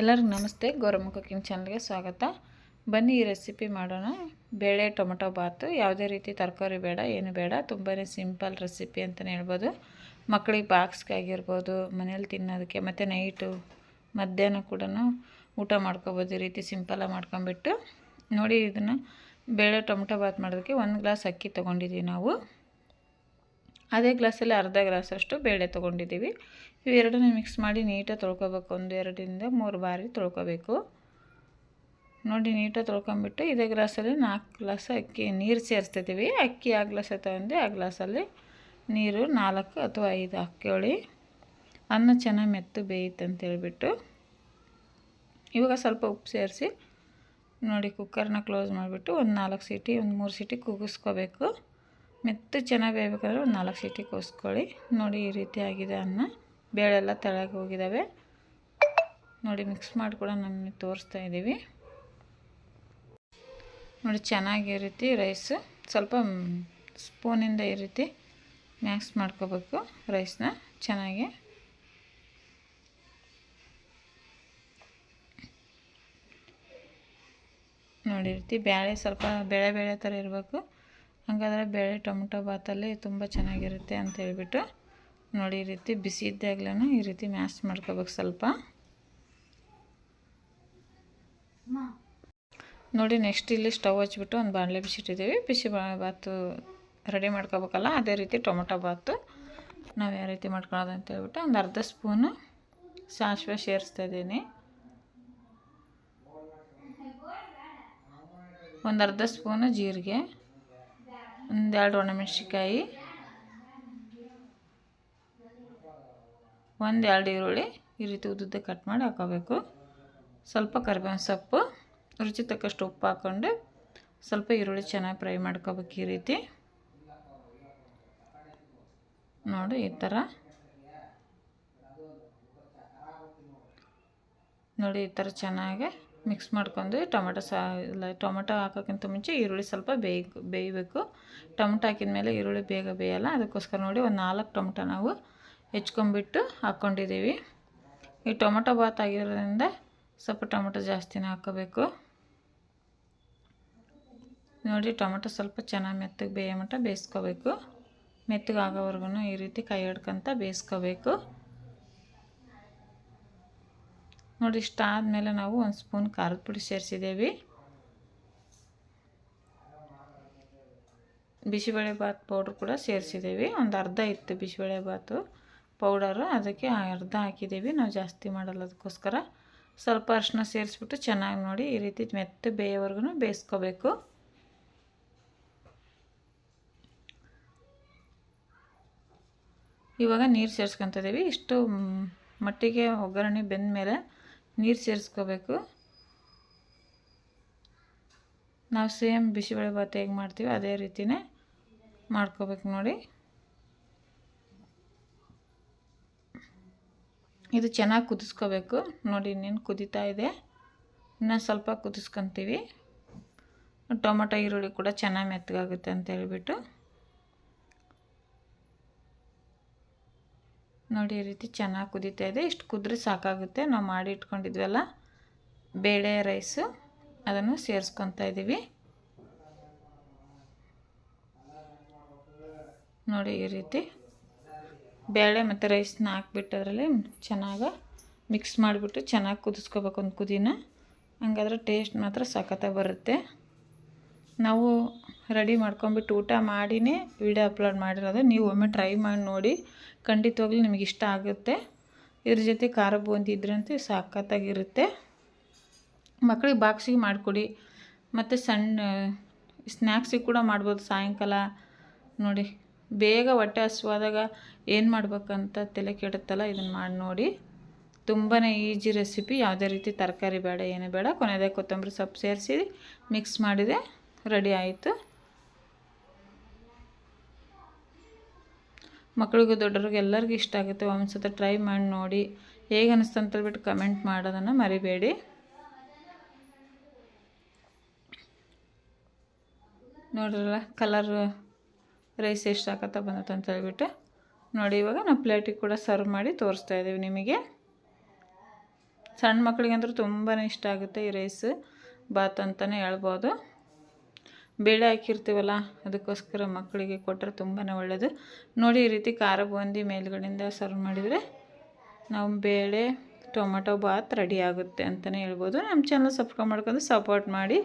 ಎಲ್ಲರಿಗೂ ನಮಸ್ತೆ. ಗೌರಮ್ಮ ಕುಕಿಂಗ್ ಚಾನಲ್ಗೆ ಸ್ವಾಗತ. ಬನ್ನಿ ಈ ರೆಸಿಪಿ ಮಾಡೋಣ. ಬೇಳೆ, ಟೊಮೊಟೊ, ಬಾತು. ಯಾವುದೇ ರೀತಿ ತರಕಾರಿ ಬೇಡ, ಏನು ಬೇಡ. ತುಂಬಾ ಸಿಂಪಲ್ ರೆಸಿಪಿ ಅಂತಲೇ ಹೇಳ್ಬೋದು. ಮಕ್ಕಳಿಗೆ ಬಾಕ್ಸ್ಗೆ ಆಗಿರ್ಬೋದು, ಮನೇಲಿ ತಿನ್ನೋದಕ್ಕೆ, ಮತ್ತು ನೈಟು, ಮಧ್ಯಾಹ್ನ ಕೂಡ ಊಟ ಮಾಡ್ಕೊಬೋದು. ಈ ರೀತಿ ಸಿಂಪಲಾಗಿ ಮಾಡ್ಕೊಂಬಿಟ್ಟು ನೋಡಿ ಇದನ್ನು ಬೇಳೆ, ಟೊಮೊಟೊ, ಬಾತ್ ಮಾಡೋದಕ್ಕೆ ಒಂದು ಗ್ಲಾಸ್ ಅಕ್ಕಿ ತೊಗೊಂಡಿದ್ದೀವಿ ನಾವು. ಅದೇ ಗ್ಲಾಸಲ್ಲಿ ಅರ್ಧ ಗ್ಲಾಸಷ್ಟು ಬೇಳೆ ತೊಗೊಂಡಿದ್ದೀವಿ. ಇವೆರಡನ್ನೂ ಮಿಕ್ಸ್ ಮಾಡಿ ನೀಟಾಗಿ ತೊಳ್ಕೊಬೇಕು. ಒಂದು ಎರಡರಿಂದ ಮೂರು ಬಾರಿ ತೊಳ್ಕೊಬೇಕು. ನೋಡಿ, ನೀಟಾಗಿ ತೊಳ್ಕೊಂಬಿಟ್ಟು ಇದೇ ಗ್ಲಾಸಲ್ಲಿ ನಾಲ್ಕು ಗ್ಲಾಸ್ ಅಕ್ಕಿ, ನೀರು ಸೇರಿಸ್ತಿದ್ದೀವಿ. ಅಕ್ಕಿ ಆ ಗ್ಲಾಸ್ ತಗೊಂಡು ಆ ಗ್ಲಾಸಲ್ಲಿ ನೀರು ನಾಲ್ಕು ಅಥವಾ ಐದು ಹಾಕ್ಕೊಳ್ಳಿ. ಅನ್ನ ಚೆನ್ನಾಗಿ ಮೆತ್ತು ಬೇಯುತ್ತೆ ಅಂತೇಳ್ಬಿಟ್ಟು ಇವಾಗ ಸ್ವಲ್ಪ ಉಪ್ಪು ಸೇರಿಸಿ ನೋಡಿ ಕುಕ್ಕರ್ನ ಕ್ಲೋಸ್ ಮಾಡಿಬಿಟ್ಟು ಒಂದು ನಾಲ್ಕು ಸೀಟಿ, ಒಂದು ಮೂರು ಸೀಟಿ ಕೂಗಿಸ್ಕೋಬೇಕು ಮೆತ್ತು ಚೆನ್ನಾಗಿ ಬೇಯಬೇಕಾದ್ರೆ ಒಂದು ನಾಲ್ಕು ಸೀಟಿ ಕೂಸ್ಕೊಳ್ಳಿ. ನೋಡಿ ಈ ರೀತಿ ಆಗಿದೆ ಅನ್ನ. ಬೇಳೆಲ್ಲ ತಳಗೆ ಹೋಗಿದ್ದಾವೆ ನೋಡಿ ಮಿಕ್ಸ್ ಮಾಡಿ ಕೂಡ ನಾನು ತೋರಿಸ್ತಾ ಇದ್ದೀವಿ. ನೋಡಿ ಚೆನ್ನಾಗಿ ಈ ರೀತಿ ರೈಸು ಸ್ವಲ್ಪ ಸ್ಪೂನಿಂದ ಈ ರೀತಿ ಮ್ಯಾಕ್ಸ್ ಮಾಡ್ಕೋಬೇಕು ರೈಸ್ನ ಚೆನ್ನಾಗಿ. ನೋಡಿ ರೀತಿ ಬೇಳೆ ಸ್ವಲ್ಪ ಬೇಳೆ ಬೇಳೆ ಥರ ಇರಬೇಕು. ಹಾಗಾದರೆ ಬೇಳೆ ಟೊಮೊಟೊ ಬಾತಲ್ಲಿ ತುಂಬ ಚೆನ್ನಾಗಿರುತ್ತೆ ಅಂತ ಹೇಳ್ಬಿಟ್ಟು ನೋಡಿ ಈ ರೀತಿ ಬಿಸಿ ಇದ್ದಾಗಲೂ ಈ ರೀತಿ ಮ್ಯಾಶ್ ಮಾಡ್ಕೋಬೇಕು ಸ್ವಲ್ಪ. ನೋಡಿ ನೆಕ್ಸ್ಟ್ ಇಲ್ಲಿ ಸ್ಟವ್ ಹಚ್ಬಿಟ್ಟು ಒಂದು ಬಾಣಲೆ ಬಿಸಿಟ್ಟಿದ್ದೀವಿ ಬಿಸಿ ಬಾತು ರೆಡಿ ಮಾಡ್ಕೋಬೇಕಲ್ಲ, ಅದೇ ರೀತಿ ಟೊಮೊಟೊ ಬಾತು. ನಾವು ಯಾವ ರೀತಿ ಮಾಡ್ಕೊಳೋದು ಅಂತ ಹೇಳ್ಬಿಟ್ಟು ಒಂದು ಅರ್ಧ ಸ್ಪೂನು ಸಾಸಿವೆ ಸೇರಿಸ್ತಾ ಇದ್ದೀನಿ. ಒಂದು ಅರ್ಧ ಸ್ಪೂನು ಜೀರಿಗೆ. ಒಂದೆರಡು ಒಣಮೆಣ್ಸಿಕಾಯಿ ಒಂದೆರಡು ಈರುಳ್ಳಿ, ಈ ರೀತಿ ಉದ್ದುದ್ದ ಕಟ್ ಮಾಡಿ ಹಾಕೋಬೇಕು. ಸ್ವಲ್ಪ ಕರಿಬೇವಿನ ಸೊಪ್ಪು, ರುಚಿ ತಕ್ಕಷ್ಟು ಉಪ್ಪು ಹಾಕ್ಕೊಂಡು ಸ್ವಲ್ಪ ಈರುಳ್ಳಿ ಚೆನ್ನಾಗಿ ಫ್ರೈ ಮಾಡ್ಕೋಬೇಕು ಈ ರೀತಿ. ನೋಡಿ, ಈ ಥರ. ನೋಡಿ, ಈ ಥರ ಚೆನ್ನಾಗಿ ಮಿಕ್ಸ್ ಮಾಡ್ಕೊಂಡು ಟೊಮೆಟೊ ಸಾ, ಇಲ್ಲ ಟೊಮೆಟೊ ಹಾಕೋಕ್ಕಿಂತ ಮುಂಚೆ ಈರುಳ್ಳಿ ಸ್ವಲ್ಪ ಬೇಯ, ಬೇಯಬೇಕು. ಟೊಮೆಟೊ ಹಾಕಿದ ಮೇಲೆ ಈರುಳ್ಳಿ ಬೇಗ ಬೇಯಲ್ಲ, ಅದಕ್ಕೋಸ್ಕರ ನೋಡಿ ಒಂದು ನಾಲ್ಕು ಟೊಮೆಟೊ ನಾವು ಹೆಚ್ಕೊಂಬಿಟ್ಟು ಹಾಕ್ಕೊಂಡಿದ್ದೀವಿ ಈ ಟೊಮೆಟೊ ಬಾತ್ ಆಗಿರೋದ್ರಿಂದ ಸ್ವಲ್ಪ ಟೊಮೆಟೊ ಜಾಸ್ತಿನೇ ಹಾಕೋಬೇಕು. ನೋಡಿ ಟೊಮೆಟೊ ಸ್ವಲ್ಪ ಚೆನ್ನಾಗಿ ಮೆತ್ತಗೆ ಬೇಯೋ ಮಟ್ಟ ಬೇಯಿಸ್ಕೋಬೇಕು. ಮೆತ್ತಗೆ ಆಗೋವರೆಗೂ ಈ ರೀತಿ ಕೈ ಹಿಡ್ಕೊಂತ ಬೇಯಿಸ್ಕೋಬೇಕು. ನೋಡಿ ಇಷ್ಟಾದಮೇಲೆ ನಾವು ಒಂದು ಸ್ಪೂನ್ ಖಾರದ ಪುಡಿ ಸೇರಿಸಿದ್ದೇವೆ ಬಿಸಿಬೇಳೆ ಭಾತ್ ಪೌಡ್ರ್ ಕೂಡ ಸೇರಿಸಿದ್ದೀವಿ ಒಂದು ಅರ್ಧ ಇತ್ತು ಬಿಸಿಬೇಳೆ ಭಾತು ಪೌಡರು. ಅದಕ್ಕೆ ಅರ್ಧ ಹಾಕಿದ್ದೀವಿ ನಾವು ಜಾಸ್ತಿ ಮಾಡಲ್ಲ ಅದಕ್ಕೋಸ್ಕರ. ಸ್ವಲ್ಪ ಅರಿಶಿನ ಸೇರಿಸ್ಬಿಟ್ಟು ಚೆನ್ನಾಗಿ ನೋಡಿ ಈ ರೀತಿ ಮೆತ್ತ ಬೇಯೋವರೆಗೂ ಬೇಯಿಸ್ಕೋಬೇಕು. ಇವಾಗ ನೀರು ಸೇರಿಸ್ಕೊತಿದ್ದೀವಿ ಇಷ್ಟು ಮಟ್ಟಿಗೆ ಒಗ್ಗರಣೆ ಬೆಂದ ಮೇಲೆ ನೀರು ಸೇರಿಸ್ಕೋಬೇಕು. ನಾವು ಸೇಮ್ ಬಿಸಿಬೇಳೆ ಭಾತ್ ಹೇಗೆ ಮಾಡ್ತೀವಿ ಅದೇ ರೀತಿಯೇ ಮಾಡ್ಕೋಬೇಕು ನೋಡಿ. ಇದು ಚೆನ್ನಾಗಿ ಕುದಿಸ್ಕೋಬೇಕು. ನೋಡಿ ಇನ್ನೇನು ಕುದೀತಾ ಇದೆ. ಇನ್ನೂ ಸ್ವಲ್ಪ ಕುದಿಸ್ಕೊತೀವಿ. ಟೊಮೊಟೊ ಈರುಳ್ಳಿ ಕೂಡ ಚೆನ್ನಾಗಿ ಮೆತ್ತಗಾಗುತ್ತೆ ಅಂತ ಹೇಳ್ಬಿಟ್ಟು. ನೋಡಿ, ಈ ರೀತಿ ಚೆನ್ನಾಗಿ ಕುದೀತಾ ಇದೆ. ಇಷ್ಟು ಕುದ್ರೆ ಸಾಕಾಗುತ್ತೆ. ನಾವು ಮಾಡಿ ಇಟ್ಕೊಂಡಿದ್ವಲ್ಲ, ಬೇಳೆ, ರೈಸು, ಅದನ್ನು ಸೇರಿಸ್ಕೊತಾ ಇದ್ದೀವಿ ನೋಡಿ, ಈ ರೀತಿ ಬೇಳೆ ಮತ್ತು ರೈಸ್ನ ಹಾಕ್ಬಿಟ್ಟು ಅದರಲ್ಲಿ ಚೆನ್ನಾಗಿ ಮಿಕ್ಸ್ ಮಾಡಿಬಿಟ್ಟು ಚೆನ್ನಾಗಿ ಕುದಿಸ್ಕೋಬೇಕು ಒಂದು ಕುದಿನ. ಹಂಗಾದ್ರೆ ಟೇಸ್ಟ್ ಮಾತ್ರ ಸಖತ್ತಾಗಿ ಬರುತ್ತೆ. ನಾವು ರೆಡಿ ಮಾಡ್ಕೊಂಬಿಟ್ಟು ಊಟ ಮಾಡಿನೇ ವಿಡಿಯೋ ಅಪ್ಲೋಡ್ ಮಾಡಿರೋದು. ನೀವು ಒಮ್ಮೆ ಟ್ರೈ ಮಾಡಿ ನೋಡಿ. ಖಂಡಿತವಾಗ್ಲೂ ನಿಮಗೆ ಇಷ್ಟ ಆಗುತ್ತೆ. ಇದ್ರ ಜೊತೆ ಖಾರ ಬೂಂದಿ ಇದ್ರಂತೂ ಸಾಕತ್ತಾಗಿರುತ್ತೆ. ಮಕ್ಕಳಿಗೆ ಬಾಕ್ಸಿಗೆ ಮಾಡಿಕೊಡಿ. ಮತ್ತು ಸಣ್ಣ, ಸ್ನ್ಯಾಕ್ಸಿಗೆ ಕೂಡ ಮಾಡ್ಬೋದು ಸಾಯಂಕಾಲ. ನೋಡಿ, ಬೇಗ ಹೊಟ್ಟೆ ಹಸುವಾದಾಗ ಏನು ಮಾಡ್ಬೇಕಂತ ತಲೆ ಕೆಡುತ್ತಲ್ಲ ಇದನ್ನು ಮಾಡಿ ನೋಡಿ. ತುಂಬಾ ಈಜಿ ರೆಸಿಪಿ. ಯಾವುದೇ ರೀತಿ ತರಕಾರಿ ಬೇಡ, ಏನೇ ಬೇಡ. ಕೊನೆಯದಾಗ ಕೊತ್ತಂಬರಿ ಸೊಪ್ಪು ಸೇರಿಸಿ ಮಿಕ್ಸ್ ಮಾಡಿದೆ. ರೆಡಿ ಆಯಿತು. ಮಕ್ಕಳಿಗೂ ದೊಡ್ಡವ್ರಿಗೆ ಎಲ್ಲರಿಗೂ ಇಷ್ಟ ಆಗುತ್ತೆ ಒಂದ್ಸತಿ ಸತ ಟ್ರೈ ಮಾಡಿ ನೋಡಿ. ಹೇಗೆ ಅನ್ನಿಸ್ತು ಅಂತೇಳ್ಬಿಟ್ಟು ಕಮೆಂಟ್ ಮಾಡೋದನ್ನು ಮರಿಬೇಡಿ. ನೋಡ್ರಲ್ಲ ಕಲರ್ ರೈಸ್ ಎಷ್ಟು ಹಾಕತ್ತ ಬಂದತ್ತೆ ಅಂತ ಹೇಳ್ಬಿಟ್ಟು ನೋಡಿ. ಇವಾಗ ನಾವು ಪ್ಲೇಟಿಗೆ ಕೂಡ ಸರ್ವ್ ಮಾಡಿ ತೋರಿಸ್ತಾ ಇದ್ದೀವಿ ನಿಮಗೆ. ಸಣ್ಣ ಮಕ್ಕಳಿಗೆ ಅಂದರೂ ತುಂಬಾ ಇಷ್ಟ ಆಗುತ್ತೆ ಈ ರೈಸ್ ಬಾತ್ ಅಂತಲೇ ಹೇಳ್ಬೋದು. ಬೇಳೆ ಹಾಕಿರ್ತೀವಲ್ಲ, ಅದಕ್ಕೋಸ್ಕರ ಮಕ್ಕಳಿಗೆ ಕೊಟ್ಟರೆ ತುಂಬಾ ಒಳ್ಳೆಯದು ನೋಡಿ ಈ ರೀತಿ ಖಾರ ಬೂಂದಿ ಮೇಲುಗಡೆಯಿಂದ ಸರ್ವ್ ಮಾಡಿದರೆ ನಾವು ಬೇಳೆ, ಟೊಮೊಟೊ ಬಾತ್ ರೆಡಿ ಆಗುತ್ತೆ ಅಂತಲೇ ಹೇಳ್ಬೋದು. ನಮ್ಮ ಚಾನಲ್ ಸಬ್ಸ್ಕ್ರೈಬ್ ಮಾಡ್ಕೊಂಡು ಸಪೋರ್ಟ್ ಮಾಡಿ.